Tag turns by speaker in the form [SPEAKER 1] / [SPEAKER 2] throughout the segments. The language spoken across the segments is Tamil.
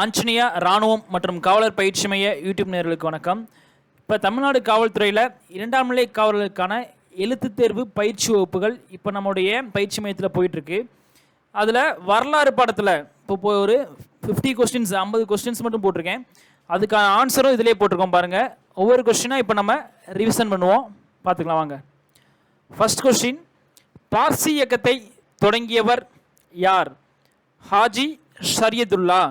[SPEAKER 1] ஆஞ்சநேயா இராணுவம் மற்றும் காவலர் பயிற்சி மைய யூடியூப் நேர்களுக்கு வணக்கம். இப்போ தமிழ்நாடு காவல்துறையில் இரண்டாம் நிலை காவலர்களுக்கான எழுத்துத் தேர்வு பயிற்சி வகுப்புகள் இப்போ நம்முடைய பயிற்சி மையத்தில் போயிட்டுருக்கு. அதில் வரலாறு பாடத்தில் இப்போ ஒரு ஃபிஃப்டி கொஸ்டின்ஸ் ஐம்பது கொஸ்டின்ஸ் மட்டும் போட்டிருக்கேன். அதுக்கான ஆன்சரும் இதிலே போட்டிருக்கோம் பாருங்கள் ஒவ்வொரு கொஸ்டினாக இப்போ நம்ம ரிவிஷன் பண்ணுவோம். பார்த்துக்கலாம் வாங்க. ஃபஸ்ட் கொஸ்டின் பார்சி இயக்கத்தை தொடங்கியவர் யார்? ஹாஜி ஷரியதுல்லா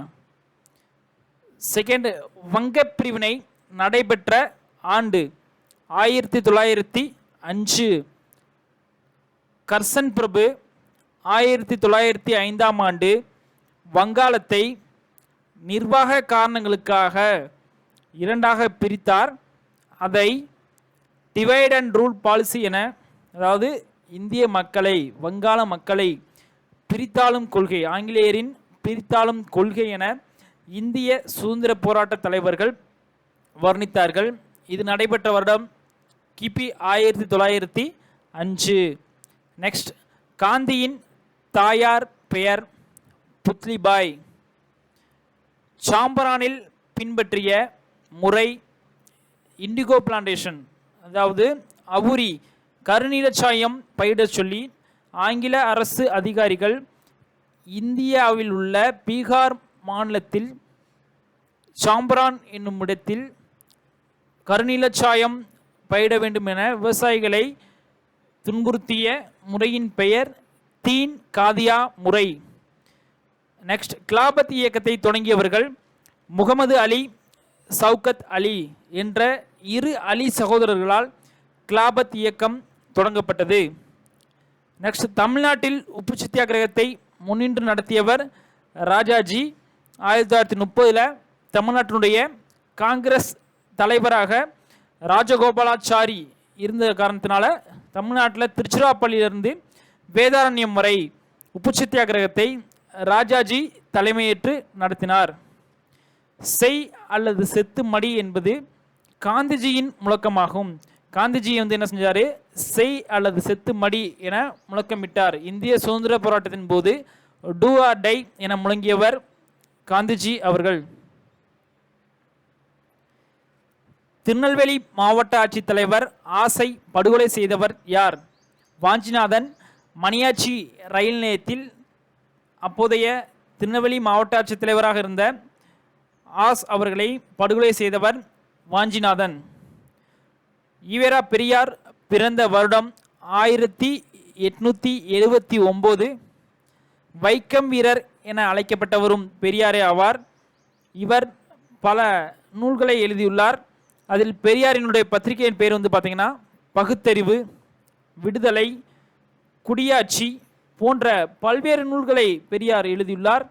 [SPEAKER 1] செகண்ட் வங்கப் பிரிவினை நடைபெற்ற ஆண்டு ஆயிரத்தி தொள்ளாயிரத்தி அஞ்சு. கர்சன் பிரபு ஆயிரத்தி தொள்ளாயிரத்தி ஐந்தாம் ஆண்டு வங்காளத்தை நிர்வாக காரணங்களுக்காக இரண்டாக பிரித்தார். அதை டிவைட் அண்ட் ரூல் பாலிசி என அதாவது இந்திய மக்களை வங்காள மக்களை பிரித்தாளும் கொள்கை ஆங்கிலேயரின் பிரித்தாளும் கொள்கை என இந்திய சுதந்திர போராட்ட தலைவர்கள் வர்ணித்தார்கள். இது நடைபெற்ற வருடம் கிபி ஆயிரத்தி தொள்ளாயிரத்தி அஞ்சு. நெக்ஸ்ட் காந்தியின் தாயார் பெயர் புத்லிபாய். சாம்பரானில் பின்பற்றிய முறை இண்டிகோ பிளான்டேஷன் அதாவது அவுரி கருநீலச்சாயம் பயிடச் சொல்லி ஆங்கில அரசு அதிகாரிகள் இந்தியாவில் உள்ள பீகார் மாநிலத்தில் சாம்பரான் என்னும் இடத்தில் கருநீலச்சாயம் பயிட வேண்டும் என விவசாயிகளை துன்புறுத்திய முறையின் பெயர் தீன் காதியா முறை. நெக்ஸ்ட் கிலாபத் இயக்கத்தை தொடங்கியவர்கள் முகமது அலி சவுகத் அலி என்ற இரு அலி சகோதரர்களால் கிலாபத் இயக்கம் தொடங்கப்பட்டது. நெக்ஸ்ட் தமிழ்நாட்டில் உப்பு சத்தியாகிரகத்தை முன்னின்று நடத்தியவர் ராஜாஜி. ஆயிரத்தி தொள்ளாயிரத்தி முப்பதில் தமிழ்நாட்டினுடைய காங்கிரஸ் தலைவராக ராஜகோபாலாச்சாரி இருந்த காரணத்தினால தமிழ்நாட்டில் திருச்சிராப்பள்ளியிலிருந்து வேதாரண்யம் வரை உப்பு சத்தியாகிரகத்தை ராஜாஜி தலைமையேற்று நடத்தினார். செய் அல்லது செத்து மடி என்பது காந்திஜியின் முழக்கமாகும். காந்திஜி வந்து என்ன செஞ்சார்? செய் அல்லது செத்து மடி என முழக்கமிட்டார். இந்திய சுதந்திர போராட்டத்தின் போது டூ ஆர் டை என முழங்கியவர் காந்திஜி அவர்கள். திருநெல்வேலி மாவட்ட ஆட்சித்தலைவர் ஆசை படுகொலை செய்தவர் யார்? வாஞ்சிநாதன் மணியாச்சி ரயில் நிலையத்தில் அப்போதைய திருநெல்வேலி மாவட்ட ஆட்சித்தலைவராக இருந்த ஆஸ் அவர்களை படுகொலை செய்தவர் வாஞ்சிநாதன். ஈவேரா பெரியார் பிறந்த வருடம் ஆயிரத்தி எட்நூற்றி எழுபத்தி ஒம்பது. வைக்கம் வீரர் என அழைக்கப்பட்டவரும் பெரியாரே ஆவார். இவர் பல நூல்களை எழுதியுள்ளார். அதில் பெரியாரினுடைய பத்திரிகையின் பேர் வந்து பார்த்தீங்கன்னா பகுத்தறிவு விடுதலை குடியாட்சி போன்ற பல்வேறு நூல்களை பெரியார் எழுதியுள்ளார்.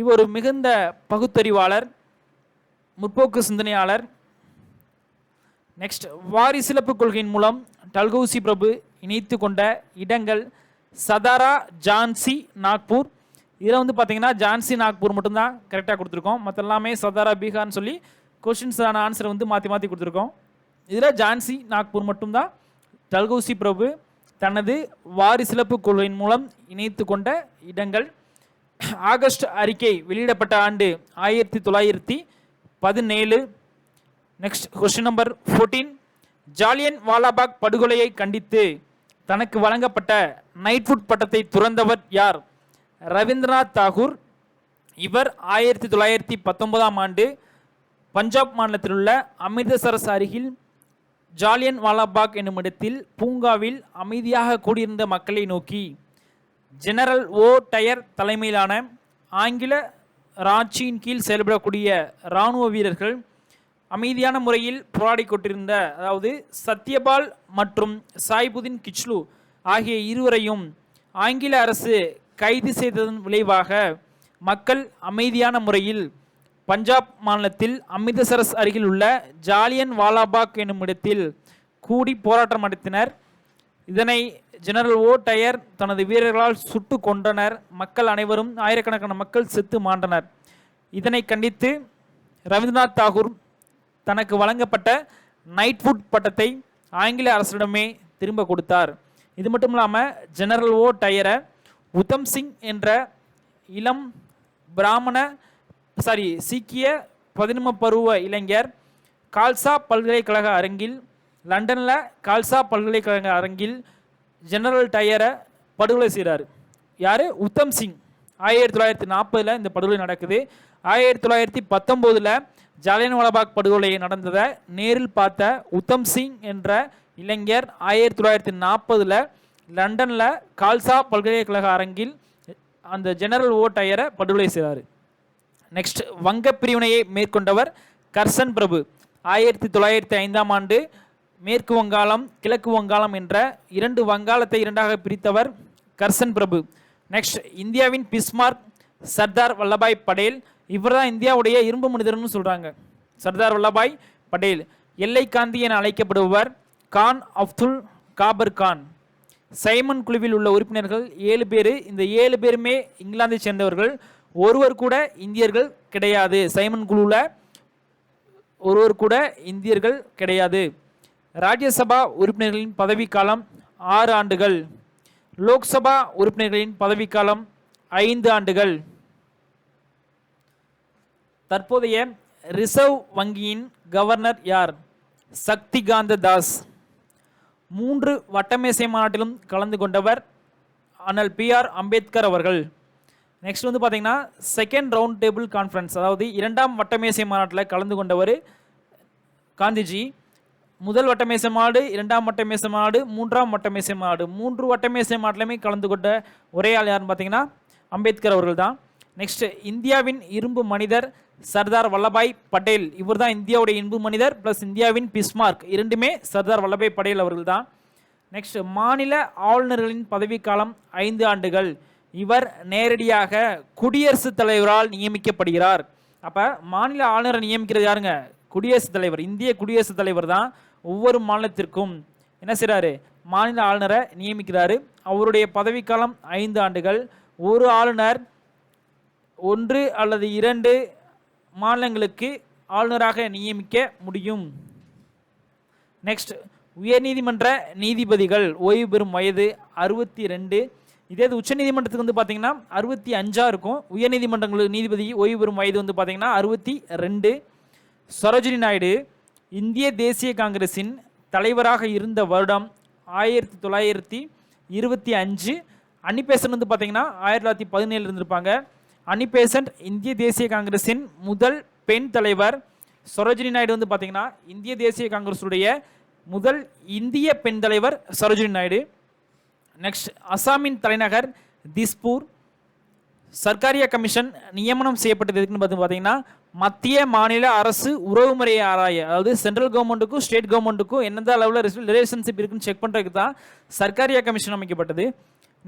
[SPEAKER 1] இவர் மிகுந்த பகுத்தறிவாளர் முற்போக்கு சிந்தனையாளர். நெக்ஸ்ட் வாரிசிலப்பு கொள்கையின் மூலம் டல்கௌசி பிரபு இணைத்து கொண்ட இடங்கள் சதாரா ஜான்சி நாக்பூர். இதில் வந்து பார்த்தீங்கன்னா ஜான்சி நாக்பூர் மட்டும்தான் கரெக்டாக கொடுத்துருக்கோம். மற்ற எல்லாமே சதாரா பீகார்னு சொல்லி கொஷின்ஸான ஆன்சரை வந்து மாற்றி மாற்றி கொடுத்துருக்கோம். இதில் ஜான்சி நாக்பூர் மட்டும்தான். டல்கௌசி பிரபு தனது வாரிசிலப்பு குழுவின் மூலம் இணைத்து கொண்ட இடங்கள். ஆகஸ்ட் அறிக்கை வெளியிடப்பட்ட ஆண்டு ஆயிரத்தி தொள்ளாயிரத்தி பதினேழு. Next question number fourteen Jallianwala வாலாபாக் படுகொலையை கண்டித்து தனக்கு வழங்கப்பட்ட நைட்வுட் பட்டத்தை துறந்தவர் யார்? ரவீந்திரநாத் தாகூர் இவர் ஆயிரத்தி தொள்ளாயிரத்தி பத்தொன்பதாம் ஆண்டு பஞ்சாப் மாநிலத்தில் உள்ள அமிர்தசரஸ் அருகில் ஜாலியன் வாலாபாக் என்னும் இடத்தில் பூங்காவில் அமைதியாக கூடியிருந்த மக்களை நோக்கி ஜெனரல் ஓ டயர் தலைமையிலான ஆங்கில ராட்சியின் கீழ் செயல்படக்கூடிய இராணுவ வீரர்கள் அமைதியான முறையில் போராடி கொண்டிருந்த அதாவது சத்யபால் மற்றும் சாய்புதீன் கிச்லு ஆகிய இருவரையும் ஆங்கில அரசு கைது செய்ததன் விளைவாக மக்கள் அமைதியான முறையில் பஞ்சாப் மாநிலத்தில் அமிர்தசரஸ் அருகில் உள்ள ஜாலியன் வாலாபாக் என்னும் இடத்தில் கூடி போராட்டம் நடத்தினர். இதனை ஜெனரல் ஓ டயர் தனது வீரர்களால் சுட்டு கொன்றனர். மக்கள் அனைவரும் ஆயிரக்கணக்கான மக்கள் செத்து மாண்டனர். இதனை கண்டித்து ரவீந்திரநாத் தாகூர் தனக்கு வழங்கப்பட்ட நைட்வுட் பட்டத்தை ஆங்கில அரசிடமே திரும்ப கொடுத்தார். இது மட்டும் இல்லாமல் ஜெனரல் ஓ டயரை உத்தம் சிங் என்ற இளம் பிராமண சாரி சீக்கிய பதினம பருவ இளைஞர் கால்சா பல்கலைக்கழக அரங்கில் லண்டனில் கால்சா பல்கலைக்கழக அரங்கில் ஜெனரல் டயரை படுகொலை செய்கிறார் யார்? உத்தம் சிங். ஆயிரத்தி தொள்ளாயிரத்தி நாற்பதில் இந்த படுகொலை நடக்குது. ஆயிரத்தி தொள்ளாயிரத்தி பத்தொம்போதில் ஜாலியன்வாலாபாக் படுகொலை நடந்ததை நேரில் பார்த்த உத்தம் சிங் என்ற இளைஞர் ஆயிரத்தி தொள்ளாயிரத்தி நாற்பதில் லண்டனில் கால்சா பல்கலைக்கழக அரங்கில் அந்த ஜெனரல் ஓ டயரை படுகொலை செய்கிறார் நெக்ஸ்ட் வங்க பிரிவினையை மேற்கொண்டவர் கர்சன் பிரபு. ஆயிரத்தி தொள்ளாயிரத்தி ஐந்தாம் ஆண்டு மேற்கு வங்காளம் கிழக்கு வங்காளம் என்ற இரண்டு வங்காளத்தை இரண்டாக பிரித்தவர் கர்சன் பிரபு. நெக்ஸ்ட் இந்தியாவின் பிஸ்மார்க் சர்தார் வல்லபாய் படேல். இவர் தான் இந்தியாவுடைய இரும்பு மனிதர்னு சொல்கிறாங்க சர்தார் வல்லபாய் படேல். எல்லை காந்தி என அழைக்கப்படுபவர் கான் அப்துல் காபர் கான். சைமன் குழுவில் உள்ள உறுப்பினர்கள் ஏழு பேர். இந்த ஏழு பேருமே இங்கிலாந்தை சேர்ந்தவர்கள். ஒருவர் கூட இந்தியர்கள் கிடையாது. சைமன் குழுவில் ஒருவர் கூட இந்தியர்கள் கிடையாது. ராஜ்யசபா உறுப்பினர்களின் பதவிக்காலம் ஆறு ஆண்டுகள். லோக்சபா உறுப்பினர்களின் பதவிக்காலம் ஐந்து ஆண்டுகள். தற்போதைய ரிசர்வ் வங்கியின் கவர்னர் யார்? சக்திகாந்த தாஸ். மூன்று வட்டமேசை மாநாட்டிலும் கலந்து கொண்டவர் அண்ணல் பிஆர் அம்பேத்கர் அவர்கள். நெக்ஸ்ட் வந்து பார்த்தீங்கன்னா செகண்ட் ரவுண்ட் டேபிள் கான்ஃபரன்ஸ் அதாவது இரண்டாம் வட்டமேசை மாநாட்டில் கலந்து கொண்டவர் காந்திஜி. முதல் வட்டமேசை மாடு இரண்டாம் வட்டமேசை மாடு மூன்றாம் வட்டமேசை மாடு மூன்று வட்டமேசை மாட்டிலுமே கலந்து கொண்ட ஒரே ஆள் யாருன்னு பார்த்தீங்கன்னா அம்பேத்கர் அவர்கள் தான். நெக்ஸ்ட் இந்தியாவின் இரும்பு மனிதர் சர்தார் வல்லபாய் பட்டேல். இவர் தான் இந்தியாவுடைய இன்பு மனிதர் ப்ளஸ் இந்தியாவின் பிஸ்மார்க். இரண்டுமே சர்தார் வல்லபாய் பட்டேல் அவர்கள் தான். நெக்ஸ்ட் மாநில ஆளுநர்களின் பதவிக்காலம் ஐந்து ஆண்டுகள். இவர் நேரடியாக குடியரசுத் தலைவரால் நியமிக்கப்படுகிறார். அப்போ மாநில ஆளுநரை நியமிக்கிறது யாருங்க? குடியரசுத் தலைவர். இந்திய குடியரசுத் தலைவர் தான் ஒவ்வொரு மாநிலத்திற்கும் என்ன செய்கிறாரு மாநில ஆளுநரை நியமிக்கிறாரு. அவருடைய பதவிக்காலம் ஐந்து ஆண்டுகள். ஒரு ஆளுநர் ஒன்று அல்லது இரண்டு மாநிலங்களுக்கு ஆளுநராக நியமிக்க முடியும். நெக்ஸ்ட் உயர்நீதிமன்ற நீதிபதிகள் ஓய்வு பெறும் வயது அறுபத்தி ரெண்டு. இதே இது உச்சநீதிமன்றத்துக்கு வந்து பார்த்தீங்கன்னா அறுபத்தி அஞ்சாக இருக்கும். உயர்நீதிமன்றங்களுக்கு நீதிபதி ஓய்வு பெறும் வயது வந்து பார்த்தீங்கன்னா அறுபத்தி ரெண்டு. சரோஜினி நாயுடு இந்திய தேசிய காங்கிரஸின் தலைவராக இருந்த வருடம் ஆயிரத்தி தொள்ளாயிரத்தி இருபத்தி அஞ்சு. அன்னிபேசன் வந்து பார்த்தீங்கன்னா ஆயிரத்தி தொள்ளாயிரத்தி பதினேழு இருந்திருப்பாங்க. அன்னிபேசன்ட் இந்திய தேசிய காங்கிரஸின் முதல் பெண் தலைவர். சரோஜினி நாயுடு வந்து பார்த்தீங்கன்னா இந்திய தேசிய காங்கிரஸுடைய முதல் இந்திய பெண் தலைவர் சரோஜினி நாயுடு. நெக்ஸ்ட் அசாமின் தலைநகர் திஸ்பூர். சர்க்காரிய கமிஷன் நியமனம் செய்யப்பட்டது எதுக்குன்னு பார்த்தீங்கன்னா மத்திய மாநில அரசு உறவுமுறையை ஆராய. அதாவது சென்ட்ரல் கவர்மெண்ட்டுக்கும் ஸ்டேட் கவர்மெண்ட்டுக்கும் எந்த அளவில் ரிலேஷன்ஷிப் இருக்குன்னு செக் பண்ணுறதுக்கு தான் சர்க்காரியா கமிஷன் அமைக்கப்பட்டது.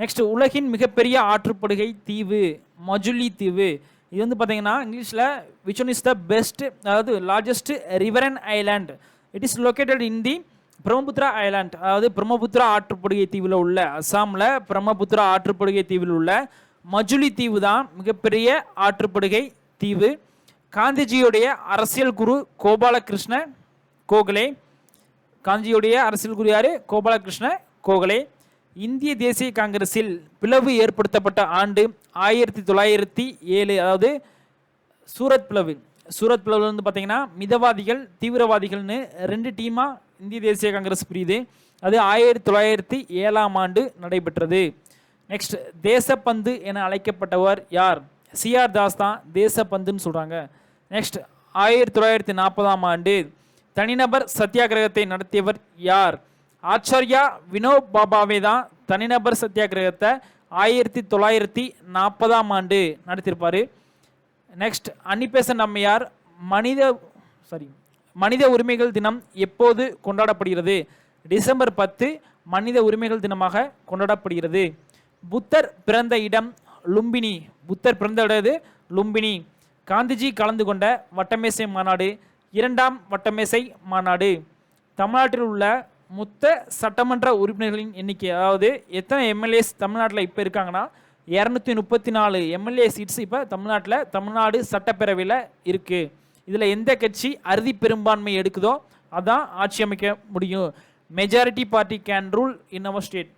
[SPEAKER 1] நெக்ஸ்ட் உலகின் மிகப்பெரிய ஆற்றுப்படுகை தீவு மஜுலி தீவு. இது வந்து பார்த்தீங்கன்னா இங்கிலீஷில் which one is the best அதாவது largest riverine island it is located in the Brahmaputra island அதாவது பிரம்மபுத்திரா ஆற்றுப்படுகை தீவில் உள்ள அஸ்ஸாமில் பிரம்மபுத்திரா ஆற்றுப்படுகை தீவில் உள்ள மஜுலி தீவு தான் மிகப்பெரிய ஆற்றுப்படுகை தீவு. காந்திஜியுடைய அரசியல் குரு கோபாலகிருஷ்ண கோகலே. காந்திஜியுடைய அரசியல் குரு யார்? கோபாலகிருஷ்ண கோகலே. இந்திய தேசிய காங்கிரஸில் பிளவு ஏற்படுத்தப்பட்ட ஆண்டு ஆயிரத்தி தொள்ளாயிரத்தி ஏழு அதாவது சூரத் பிளவு. சூரத் பிளவுல வந்து பார்த்தீங்கன்னா மிதவாதிகள் தீவிரவாதிகள்னு ரெண்டு டீமாக இந்திய தேசிய காங்கிரஸ் பிரியுது. அது ஆயிரத்தி தொள்ளாயிரத்தி ஏழாம் ஆண்டு நடைபெற்றது. நெக்ஸ்ட் தேசப்பந்து என அழைக்கப்பட்டவர் யார்? சிஆர் தாஸ் தான் தேசப்பந்துன்னு சொல்கிறாங்க நெக்ஸ்ட் ஆயிரத்தி தொள்ளாயிரத்தி நாற்பதாம் ஆண்டு தனிநபர் சத்தியாகிரகத்தை நடத்தியவர் யார்? ஆச்சார்யா வினோத் பாபாவே தான் தனிநபர் சத்தியாகிரகத்தை ஆயிரத்தி தொள்ளாயிரத்தி நாற்பதாம் ஆண்டு நடத்தியிருப்பார். நெக்ஸ்ட் அன்னிபேசன் அம்மையார் மனித சாரி மனித உரிமைகள் தினம் எப்போது கொண்டாடப்படுகிறது? டிசம்பர் பத்து மனித உரிமைகள் தினமாக கொண்டாடப்படுகிறது. புத்தர் பிறந்த இடம் லும்பினி. புத்தர் பிறந்த இடம் லும்பினி. காந்திஜி கலந்து கொண்ட வட்டமேசை மாநாடு இரண்டாம் வட்டமேசை மாநாடு. தமிழ்நாட்டில் உள்ள மொத்த சட்டமன்ற உறுப்பினர்களின் எண்ணிக்கை அதாவது எத்தனை எம்எல்ஏஸ் தமிழ்நாட்டில் இப்போ இருக்காங்கன்னா இரநூத்தி முப்பத்தி நாலு எம்எல்ஏ சீட்ஸ் இப்போ தமிழ்நாட்டில் தமிழ்நாடு சட்டப்பேரவையில் இருக்குது இதில் எந்த கட்சி அறுதி பெரும்பான்மை எடுக்குதோ அதான் ஆட்சி அமைக்க முடியும். Majority party can rule in our state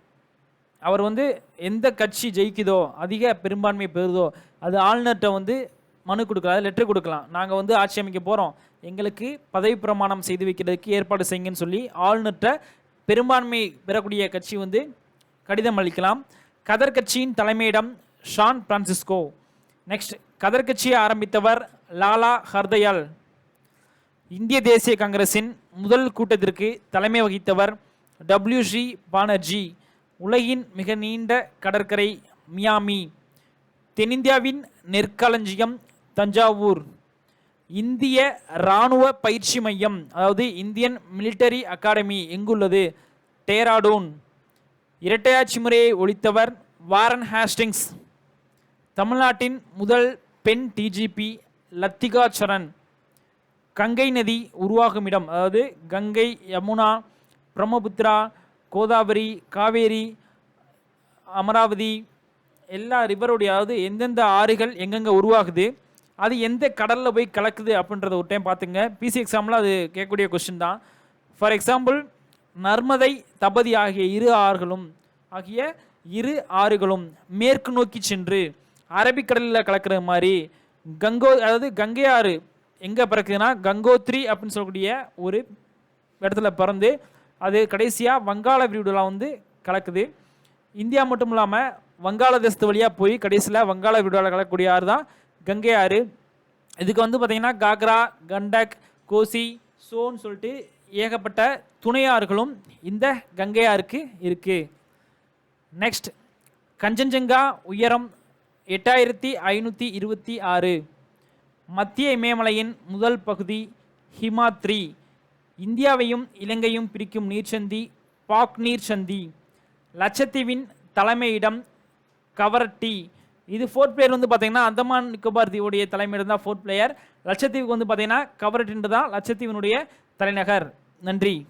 [SPEAKER 1] அவர் வந்து எந்த கட்சி ஜெயிக்குதோ அதிக பெரும்பான்மை பெறுதோ அது ஆளுநர்கிட்ட வந்து மனு கொடுக்கலாம் லெட்டர் கொடுக்கலாம். நாங்கள் வந்து ஆட்சி அமைக்க போகிறோம் எங்களுக்கு பதவி பிரமாணம் செய்து வைக்கிறதுக்கு ஏற்பாடு செய்யுங்கன்னு சொல்லி ஆளுநர்கிட்ட பெரும்பான்மை பெறக்கூடிய கட்சி வந்து கடிதம் அளிக்கலாம். கதர் கட்சியின் தலைமையிடம் ஷான் பிரான்சிஸ்கோ. நெக்ஸ்ட் கதர் கட்சியை ஆரம்பித்தவர் லாலா ஹர்தயால் இந்திய தேசிய காங்கிரசின் முதல் கூட்டத்திற்கு தலைமை வகித்தவர் டபிள்யூஜி பானர்ஜி உலகின் மிக நீண்ட கடற்கரை மியாமி தென்னிந்தியாவின் நெற்களஞ்சியம் தஞ்சாவூர் இந்திய இராணுவ பயிற்சி மையம் அதாவது இந்தியன் மிலிட்டரி அகாடமி எங்குள்ளது? டேராடூன். இரட்டையாட்சி முறையை ஒழித்தவர் வாரன் ஹாஸ்டிங்ஸ் தமிழ்நாட்டின் முதல் பெண் டிஜிபி லத்திகா சரண் கங்கை நதி உருவாகும் இடம் அதாவது கங்கை யமுனா பிரம்மபுத்திரா கோதாவரி காவேரி அமராவதி எல்லா ரிவருடைய அதாவது எந்தெந்த ஆறுகள் எங்கெங்கே உருவாகுது அது எந்த கடலில் போய் கலக்குது அப்படின்றத ஒரு டைம் பார்த்துங்க பிசி எக்ஸாமில் அது கேட்கக்கூடிய கொஸ்டின் தான். ஃபார் எக்ஸாம்பிள் நர்மதை தபதி ஆகிய இரு ஆறுகளும் ஆகிய இரு ஆறுகளும் மேற்கு நோக்கி சென்று அரபிக்கடலில் கலக்கிற மாதிரி கங்கோ அதாவது கங்கை ஆறு எங்கே பிறக்குதுன்னா கங்கோத்ரி அப்படின்னு சொல்லக்கூடிய ஒரு இடத்துல பிறந்து அது கடைசியாக வங்காள விரிகுடாவில் வந்து கலக்குது. இந்தியா மட்டும் இல்லாமல் வங்காளதேசத்து வழியாக போய் கடைசியில் வங்காள விரிகுடாவில் கலக்கக்கூடிய ஆறு தான் கங்கை ஆறு இதுக்கு வந்து பார்த்திங்கன்னா காக்ரா கண்டக் கோசி சோன்னு சொல்லிட்டு ஏகப்பட்ட துணை ஆறுகளும் இந்த கங்கை ஆறுக்கு இருக்குது நெக்ஸ்ட் கஞ்சன்ஜங்கா உயரம் எட்டாயிரத்தி ஐநூற்றி இருபத்தி ஆறு. மத்திய இமயமலையின் முதல் பகுதி ஹிமாத்ரி. இந்தியாவையும் இலங்கையும் பிரிக்கும் நீர்ச்சந்தி பாக் நீர்ச்சந்தி. லட்சத்தீவின் தலைமையிடம் கவரட்டி. இது ஃபோர்த் பிளேயர் வந்து பார்த்தீங்கன்னா அந்தமான் நிக்கோபார் தீவுடைய தலைமையிடம் தான் ஃபோர்த் பிளேயர். லட்சத்தீவுக்கு வந்து பார்த்தீங்கன்னா கவரட்டின்றது தான் லட்சத்தீவினுடைய தலைநகர். நன்றி.